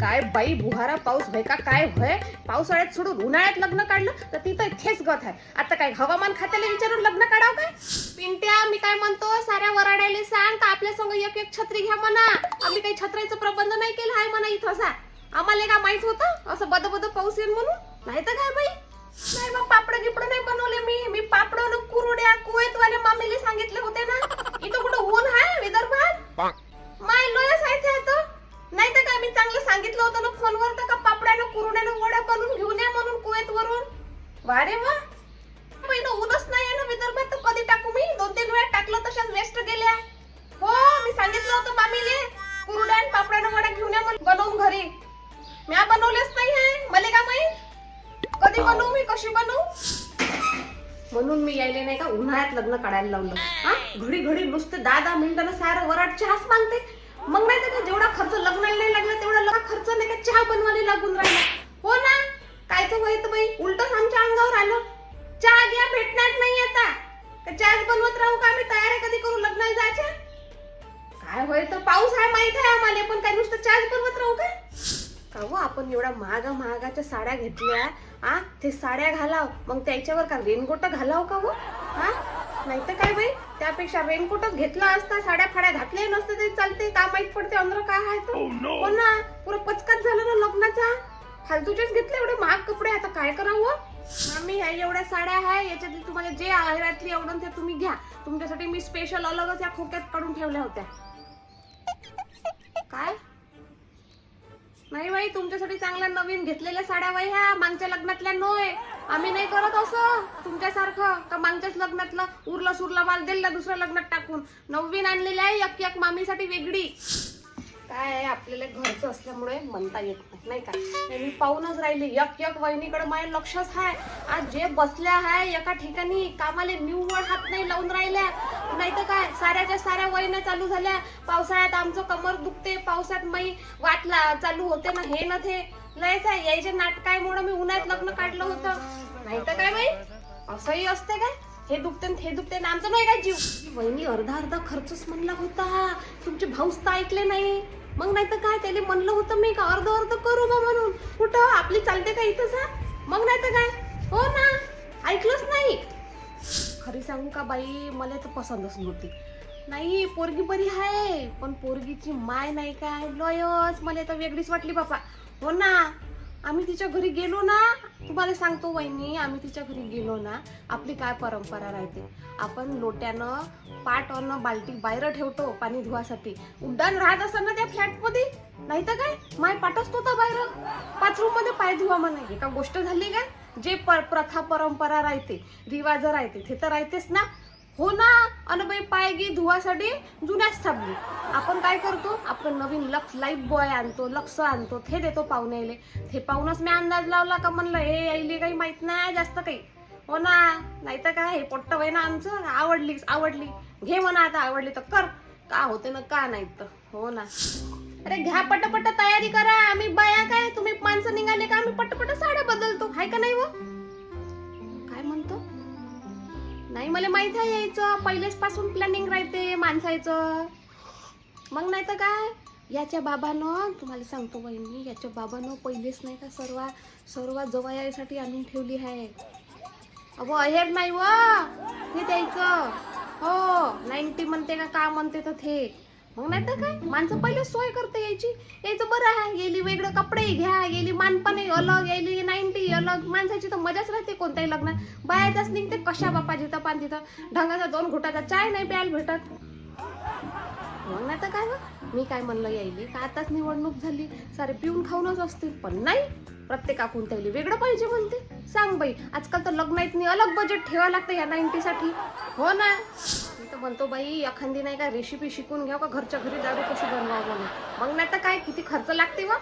काय बाई बुहारा पाऊस भय का? काय भय पावसाळ्यात सोडून उन्हाळ्यात लग्न काढलं तर तिथं थेच गत आहे. आता काय हवामान खात्याला विचारून लग्न काढावं काय? पिंट्या मी काय म्हणतो साऱ्या वराड्याले सांग का आपल्या संग एक एक छत्री घ्या म्हणा. आम्ही काही छत्र्याचा प्रबंध नाही केला आहे म्हणा इथं असा. आम्हाला का माहीत होतं? असं बद बद पाऊस येईल म्हणून? नाही तर काय बाई? नाही मग पापड गिपड नाही बनवले मी. मी पापड कुरुड्या कुवेत वाले मामीले सांगितले होते ना. इथं कुठं ऊन आहे विदर्भात? माय लोयस आहे नाही तर काय मी चांगलं सांगितलं होतं ना फोनवर तर का पापड्यानं कुरुड्यानं वड्या बनवून घेऊन या म्हणून कुवेत वरून वारे वा. महिना ऊनच नाही आहे ना विदर्भात तर कधी टाकू मी? दोन तीन वेळा टाकलं तशाच वेस्ट गेल्या. हो मी सांगितलं होतं मामीले कुरुड्या आणि पापड्यानं वड्या घेऊन या म्हणून बनवून घरी. म्या बनवलेच नाही आहे. मला का माहीत? कधी बनवू मी कशी बनवू? म्हणून मी यायले नाही का उन्हाळ्यात लग्न काढायला लावलं. हा? घडी घडी नुसते दहा दहा मिनिटानं सारं वराट चहाच मागते. मग नाही तर का जेवढा खर्च लग्नाला नाही लागला तेवढा खर्च नाही का चहा बनवायला लागून राहिला. हो ना? काय तर वय बाई उलटच आमच्या अंगावर आलं. चहा घ्या भेटणार नाही आता. का चहाच बनवत राहू का आम्ही? तयारी कधी करू लग्नाला जायच्या? काय होय तर पाऊस आहे माहीत आहे आम्हाला पण काय नुसतं चहाच बनवत राहू का? का हो आपण एवढ्या महागा महागाच्या साड्या घेतल्या आ? ते साड्या घालाव. मग त्याच्यावर का रेनकोट घालाव का हो हा नाही तर काय बाई? त्यापेक्षा रेनकोटच घेतला असता साड्या फाड्या घातल्या नसते तरी चालते का माहीत पडते अंदर काय आहे तर हो ना पुरं पचकाच झालं ना लग्नाचा. फालतूचेच घेतले एवढे महाग कपडे आता काय करावं? आम्ही ह्या एवढ्या साड्या आहे याच्यातली तुम्हाला जे आवडली आवडून ते तुम्ही घ्या. तुमच्यासाठी मी स्पेशल अलगच या खोक्यात काढून ठेवल्या होत्या. काय? नाही बाई तुमच्यासाठी चांगल्या नवीन घेतलेल्या साड्या बाई ह्या मागच्या लग्नातल्या नोय. आम्ही नाही करत असं. तुमच्यासारखं. का मागच्याच लग्नातलं उरला सुरला माल दिला दुसऱ्या लग्नात टाकून. नवीन आणलेली आहे एक एक मामीसाठी वेगळी. काय आहे आपल्याला घरचं असल्यामुळे म्हणता येत नाही नाही का? मी पाहूनच राहिली. एक एक वहिनीकडे माझ्या लक्षच आहे आज जे बसल्या आहे एका ठिकाणी कामाले निव्वळ हात नाही लावून राहिल्या. नाही तर काय साऱ्याच्या साऱ्या वहिन्या चालू झाल्या. पावसाळ्यात आमचं कमर दुखते पावसात मै वाटला चालू होते ना हे ना ते. नाही आहे यायचे नाटकामुळे मी उन्हात लग्न काढलं होतं. नाही तर काय बाई? असंही असते काय? हे दुखते हे दुखते ना आमचं नाही काय जीव? वहिनी अर्धा अर्धा खर्चच म्हणला होता. तुमचे भाऊच तर ऐकले नाही. मग नाही तर काय? त्याला म्हणलं होतं मी का अर्ध अर्ध करू बा म्हणून. कुठं? आपली चालते का इथंच हा? मग नाही तर काय? हो ना. ऐकलंच नाही. खरी सांगू का बाई मला तर पसंतच नव्हती. नाही पोरगी बरी आहे पण पोरगीची माय नाही काय? लयच मला तर वेगळीच वाटली बापा. हो ना. आम्ही तिच्या घरी गेलो ना. तुम्हाला सांगतो वहिनी आम्ही तिच्या घरी गेलो ना. आपली काय परंपरा राहते? आपण लोट्यानं पाट अन्न बाल्टी बाहेर ठेवतो पाणी धुवासाठी. उड्डाण राहत असताना ना त्या फ्लॅटमध्ये नाही तर काय? माय पाठवतो तर बाहेर. बाथरूममध्ये पाय धुवा म्हणा. एका गोष्ट झाली काय जे पर- प्रथा परंपरा राहते रिवाज राहते ते तर राहतेच ना. हो ना अन बाई पायगी धुवासाठी जुन्याच थांबली आपण काय करतो? आपण नवीन लक्स लाईफ बॉय आणतो लक्स आणतो. ते देतो पाहुण्याले. ते पाहूनच मी अंदाज लावला का म्हणलं हे यायले काही माहीत नाही जास्त काही. हो ना नाही तर काय हे पोट्ट वय ना आमचं आवडली आवडली. घे म्हणा आता आवडली तर कर. का होते ना का नाही तर. हो ना. अरे घ्या पटपट तयारी करा. आम्ही बाया काय तुम्ही माणसं निघाले का आम्ही पटपट साड्या बदलतो. हाय का नाही व? मला माहीत आहे यायचं. पहिलेच पासून प्लॅनिंग राहते माणसाचं. मग नाही तर काय? याच्या बाबानं तुम्हाला सांगतो बहिणी याच्या बाबानं पहिलेच नाही का सर्व सर्व जवयासाठी आणून ठेवली आहे. अगो अहेर नाही व. हे द्यायचं. हो नाईन्टी म्हणते का का म्हणते तर ते. मग नाही तर काय? माणसं पहिले सोय करते यायची. यायचं बरं आहे गेली वेगळं कपडे घ्या गेली मानपणे अलग यायली नाईन्टी अलग. माणसाची तर मजाच राहते कोणत्याही लग्नात बायाचाच निघते कशा बापा जिथं पान तिथं. ढंगाचा दोन घुटाचा चाय नाही प्यायला भेटत. मग नाही तर काय व? मी काय म्हणलं यायली? का आताच निवडणूक झाली? सारे पिऊन खाऊनच असतील. पण नाही. प्रत्येकाकून त्याला वेगळं पाहिजे म्हणते. सांग बाई आजकाल तर लग्नात अलग बजेट ठेवावं लागतं या नाईन्टीसाठी हो ना? मी तर म्हणतो बाई एखादी नाही का रेसिपी शिकून घ्या का घरच्या घरी दारू कशी बनवावं म्हणून? मग नाही तर काय किती खर्च लागते व?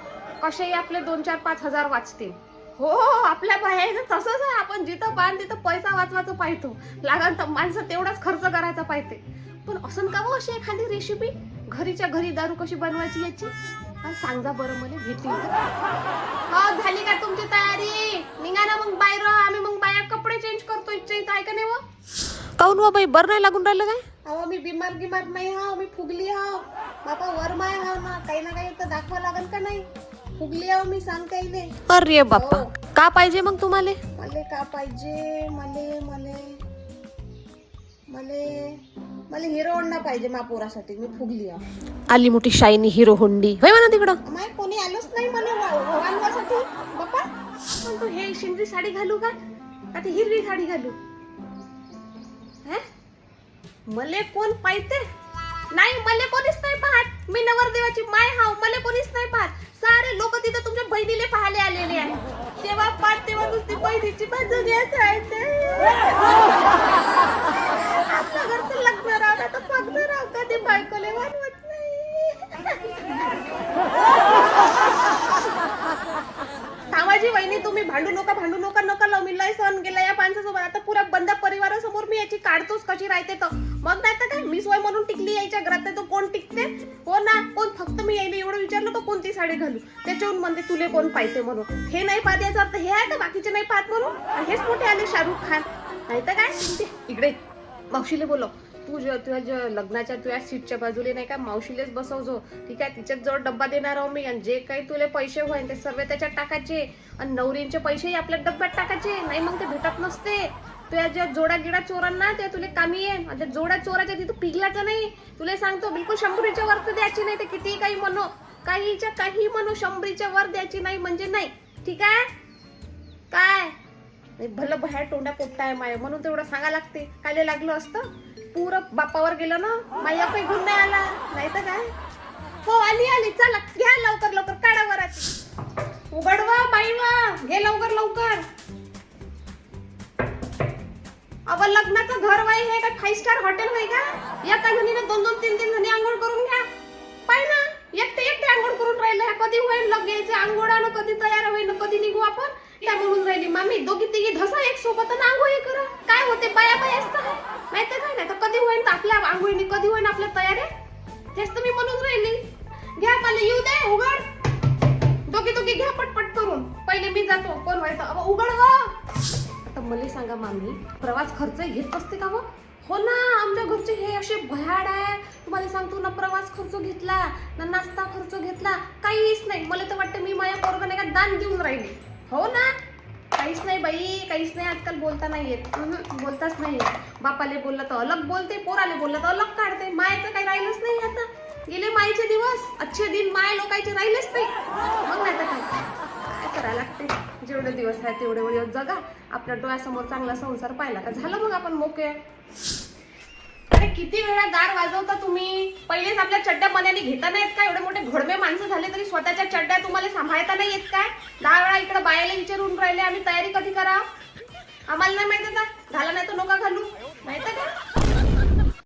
कसेही आपले दोन चार पाच हजार वाचतील. हो, हो, हो आपल्या बाहेर तसंच आहे. आपण जिथं बांध तिथं पैसा वाचवायचं पाहतो. लागल तर माणसं तेवढाच खर्च करायचा पाहिजे पण असं का मग अशी एखादी रेसिपी घरीच्या घरी दारू कशी बनवायची याची? हा, सांगा बरं मला भेटली हो झाली का तुमची तयारी? निघा ना मग बाहेर आम्ही मग बाया कपडे चेंज करतो इच्छा इथं आहे का नाही व काऊन व बाई बरं नाही लागून राहिलं काय? अहो मी बिमार गिमार नाही हा मी फुगली हा बाबा वर माय हा ना काही ना काही तर दाखवा लागल का नाही? फुगली आहो मी सांगता येईल अरे बाप्पा का पाहिजे मग तुम्हाला? मले का पाहिजे? मले मले मले. मला हिरो होंडा पाहिजे मा पोरासाठी मी फुगली आहे. आली मोठी शायनी हिरो होंडी. होय म्हणा तिकडं. माय कोणी आलोच नाही मला वानवासाठी बाप्पा पण तू हे शिंदरी साडी घालू का? का ती हिरवी साडी घालू? हे? मले कोण पाहिजे? नाही मले कोणीच नाही पाहत. मी नवरदेवाची माय हाव मले कोणीच नाही पाहत. सारे लोक तिथं तुमच्या बहिणीले पाहायला आलेले आहे तेव्हा पाहत तेव्हा नुसती बहिणीची बाजू घ्यायचं आहे ते. आपल्या घरचं लग्न राहणार तर फक्त राव कधी बायकोले वाढवत नाही थांबाजी वहिनी तुम्ही भांडू नका भांडू नका नका लावू मी लय सहन केलं या माणसासोबत आता पुऱ्या बंद परिवारासमोर काढतोस काढतोच कशी राहते तर? मग नाही तर काय? मी सोय म्हणून टिकली यायच्या घरात तर कोण टिकते? हो ना? कोण? फक्त मी यायला एवढं विचारलं तर कोणती साडी घालू? त्याच्याहून म्हणते तुले कोण पाहिजे म्हणून? हे नाही पाहत याचा अर्थ हे आहे का बाकीचे नाही पाहत म्हणून? हेच मोठे आले शाहरुख खान. नाही तर काय? इकडे. मावशीले बोलो तू जे तुझ्या जे लग्नाच्या तुझ्या सीटच्या बाजूला नाही का? मावशीलेच बसवजो ठीक आहे तिच्यात जवळ डब्बा देणार आहो मी. आणि जे काही तुले पैसे होईल ते सर्व त्याच्यात टाकायचे. आणि नवरींचे पैसेही आपल्या डब्यात टाकायचे. नाही मग ते भेटत नसते. तुझ्या ज्या जोडा गिडा चोरांना त्या तुला कामी आहे. त्या जोड्या चोराच्या तिथं पिघलाचं नाही. तुला सांगतो बिलकुल शंभरीच्या वर तर द्यायची नाही. ते कितीही काही म्हणो काहीच्या काही म्हणू शंभरीच्या वर द्यायची नाही म्हणजे नाही. ठीक आहे? काय? भलं बाहेर तोंडा पोट्टा आहे माया. म्हणून तेवढं सांगा लागते. कायले लागलं असतं? पुरं बापावर गेलं ना? माया काही गुण नाही आला. नाही तर काय? हो आली आली. चला घ्या लवकर लवकर. काढा वरात. उघडवा बाई वा घे लवकर लवकर. अव लग्नाचं घर वाई हे का फाईव्ह स्टार हॉटेल नाही का? एका जणीने दोन दोन तीन तीन जणी आंघोळ करून घ्या. पाय ना एकटे एकटे आंघोळ करून राहिले. कधी होईल लगेच आंघोळानं कधी तयार होईल कधी निघू आपण? त्या म्हणून राहिली मामी दोघी तिघी धसा एक सोबत आणि आंघोळी करा. काय होते? बाया बाया असतं नाही तर काय? नाही तर कधी होईल तर आपल्या आंघोळीने कधी होईल आपल्या तयारी? तेच तर मी म्हणून राहिली. घ्या मला येऊ दे उघड. दोघी दोघी घ्या पटपट करून. पहिले मी जातो कोण व्हायचं? अबा, उघड व मला सांगा मामी प्रवास खर्च घेत असते का मग हो ना आमच्या घरचे हे असे भयाड आहे. तुम्हाला सांगतो ना प्रवास खर्च घेतला ना नाश्ता खर्च घेतला काहीच नाही. मला तर वाटतं मी माझ्या पोरगं नाही का दान देऊन राहिली हो ना? काहीच नाही बाई काहीच नाही. आजकाल बोलता नाही येत. बोलताच नाही येत. बापाले बोललं तर अलग बोलते पोराले बोललं तर अलग काढते. मायचं काही राहिलंच नाही आता. गेले मायचे दिवस अच्छे दिन माय लोकायचे राहिलेच नाही. मग नाही तर काय? काय करायला लागते जेवढे दिवस आहे तेवढे वेळ जगा. आपल्या डोळ्यासमोर चांगला संसार पाहिला का झालं मग आपण मोके अरे किती वेळा दार वाजवता तुम्ही? पहिलेच आपल्या चड्ड्या मनाने घेता नाहीत का? एवढे मोठे घोडमे माणसं झाले तरी स्वतःच्या चड्ड्या तुम्हाला सांभाळता नाही येत काय दहा वेळा इकडे बायाला विचारून राहिले आम्ही तयारी कधी करा आम्हाला नाही माहिती का घाला नाही तर नका घालू. माहिती का?